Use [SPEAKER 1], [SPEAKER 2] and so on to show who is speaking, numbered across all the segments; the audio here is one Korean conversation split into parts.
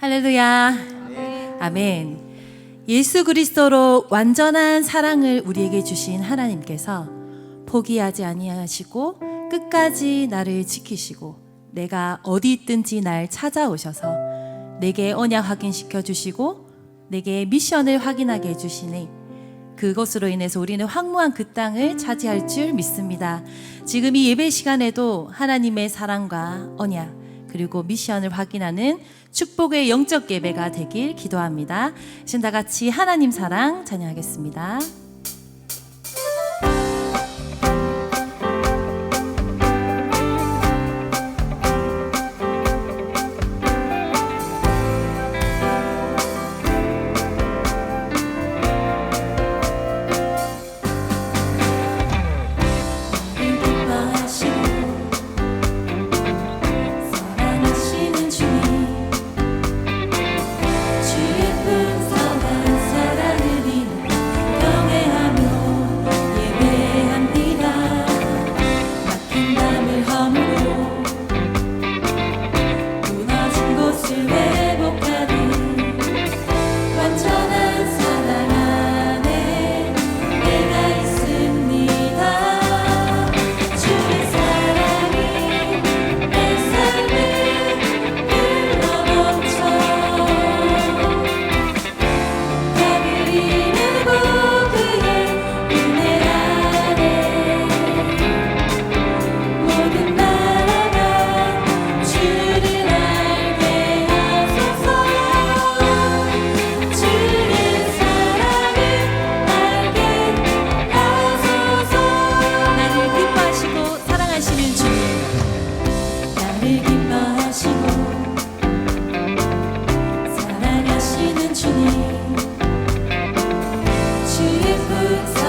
[SPEAKER 1] 할렐루야. 아멘. 예수 그리스도로 완전한 사랑을 우리에게 주신 하나님께서 포기하지 아니하시고 끝까지 나를 지키시고 내가 어디 있든지 날 찾아오셔서 내게 언약 확인시켜 주시고 내게 미션을 확인하게 해 주시니 그것으로 인해서 우리는 황무한 그 땅을 차지할 줄 믿습니다. 지금 이 예배 시간에도 하나님의 사랑과 언약 그리고 미션을 확인하는 축복의 영적 예배가 되길 기도합니다. 지금 다 같이 하나님 사랑 찬양하겠습니다. 주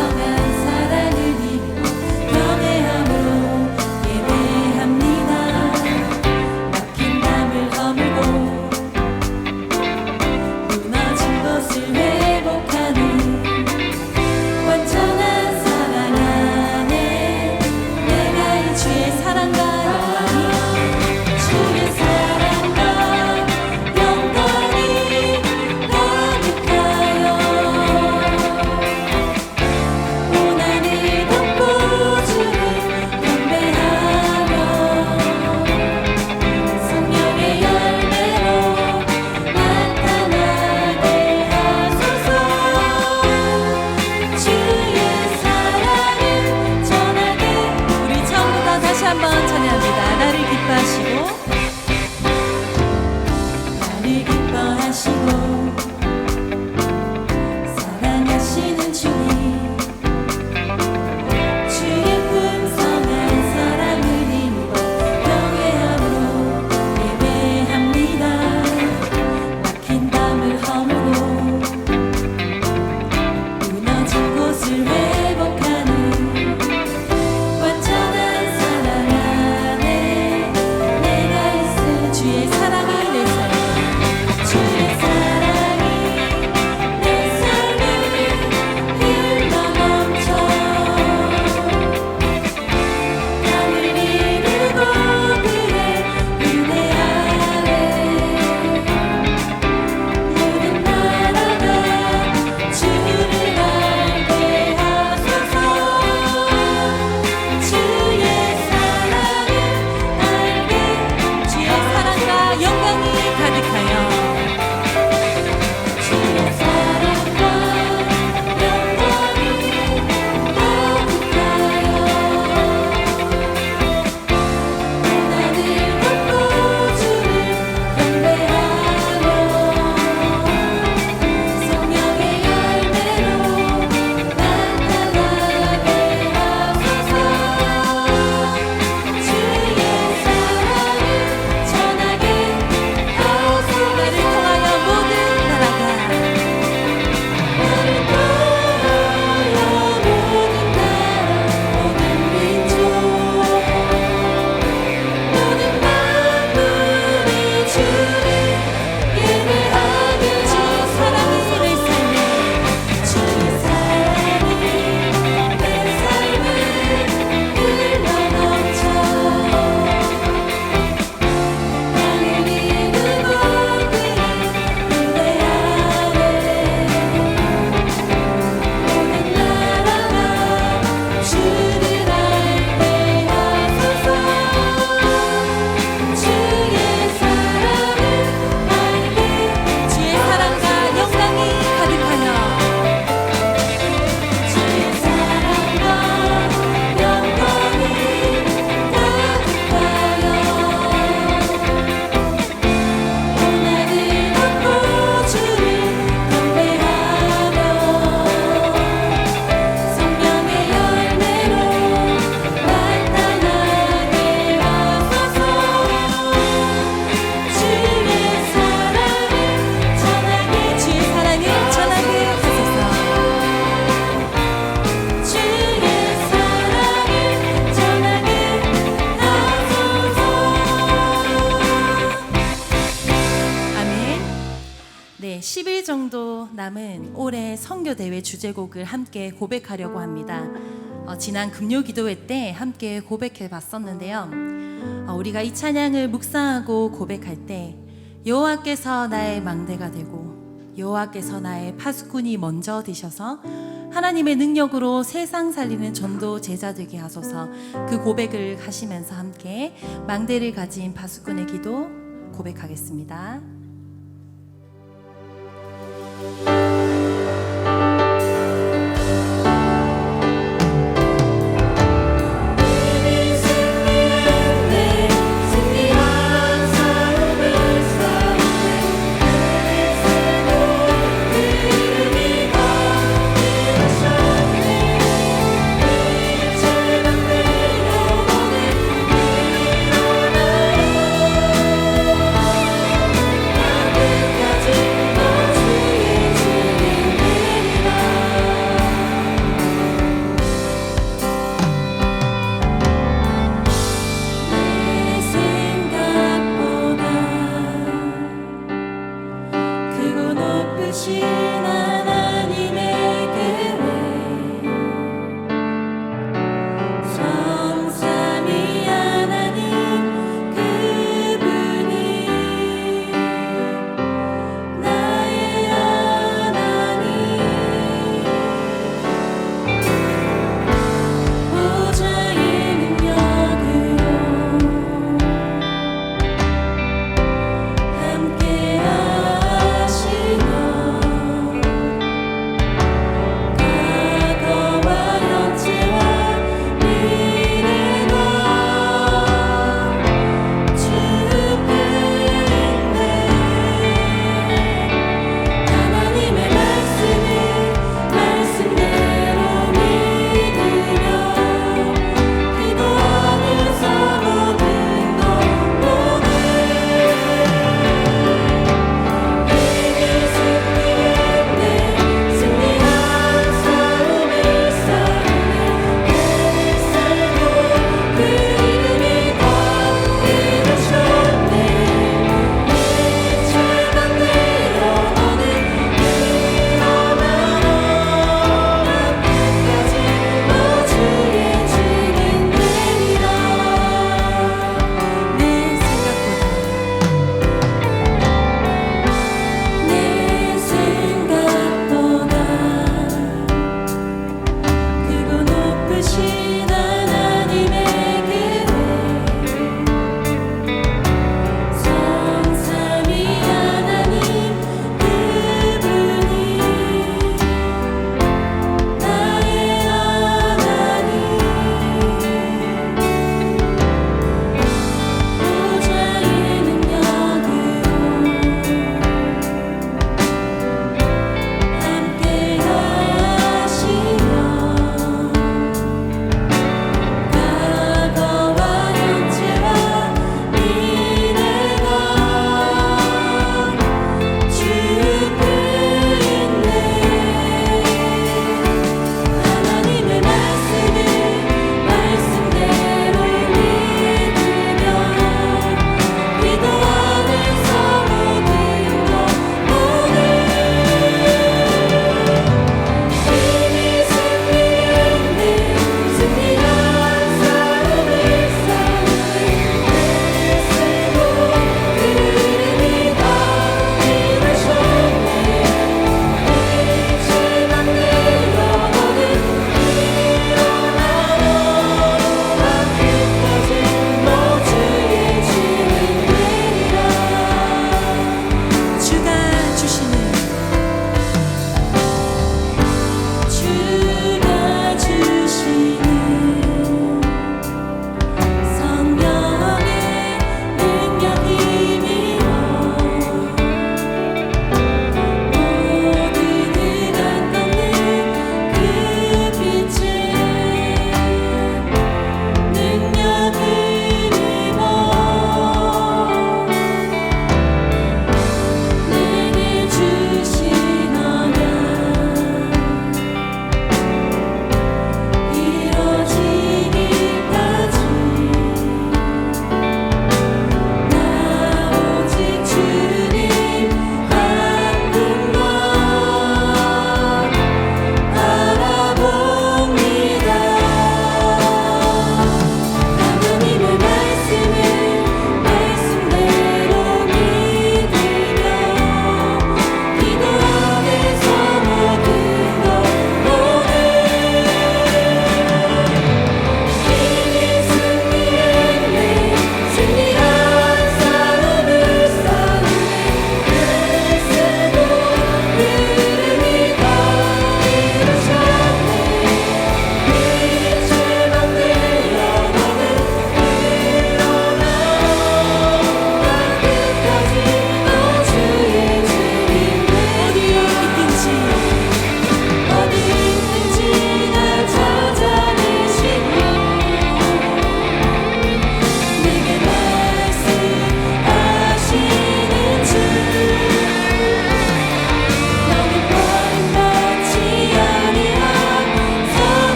[SPEAKER 1] 주제곡을 함께 고백하려고 합니다. 어, 지난 금요 기도회 때 함께 고백해 봤었는데요. 어, 우리가 이 찬양을 묵상하고 고백할 때 여호와께서 나의 망대가 되고 여호와께서 나의 파수꾼이 먼저 되셔서 하나님의 능력으로 세상 살리는 전도 제자 되게 하소서 그 고백을 하시면서 함께 망대를 가진 파수꾼의 기도
[SPEAKER 2] 고백하겠습니다.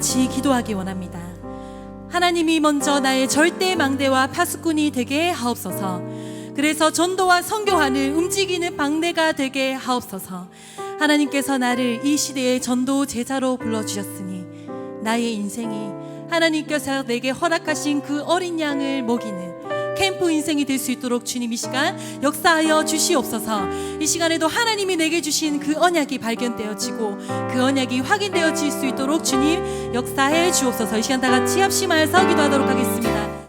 [SPEAKER 2] 같이 기도하기 원합니다. 하나님이 먼저 나의 절대 망대와 파수꾼이 되게 하옵소서. 그래서 전도와 선교하는 움직이는 방대가 되게 하옵소서. 하나님께서 나를 이 시대의 전도 제자로 불러주셨으니 나의 인생이 하나님께서 내게 허락하신 그 어린 양을 먹이는 캠프 인생이 될 수 있도록 주님 이 시간 역사하여 주시옵소서. 이 시간에도 하나님이 내게 주신 그 언약이 발견되어지고 그 언약이 확인되어질 수 있도록 주님 역사해 주옵소서. 이 시간 다 같이 합심하여서 기도하도록 하겠습니다.